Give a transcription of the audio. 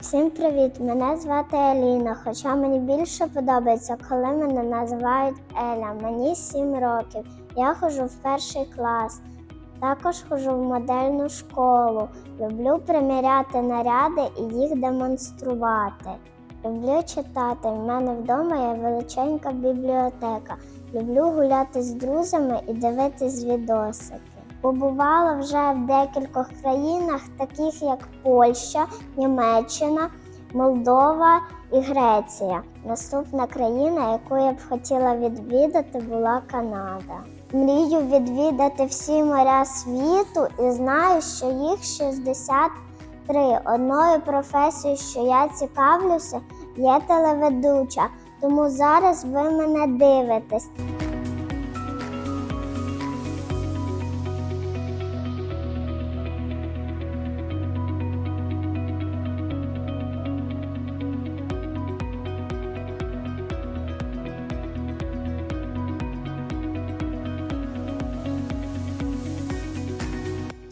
Всім привіт! Мене звати Аліна. Хоча мені більше подобається, коли мене називають Еля. Мені 7 років. Я ходжу в перший клас. Також ходжу в модельну школу. Люблю приміряти наряди і їх демонструвати. Люблю читати. В мене вдома є величенька бібліотека. Люблю гуляти з друзями і дивитись відосики. Побувала вже в декількох країнах, таких як Польща, Німеччина, Молдова і Греція. Наступна країна, яку я б хотіла відвідати, була Канада. Мрію відвідати всі моря світу і знаю, що їх 63. Одною професією, що я цікавлюся, є телеведуча. Тому зараз ви мене дивитесь.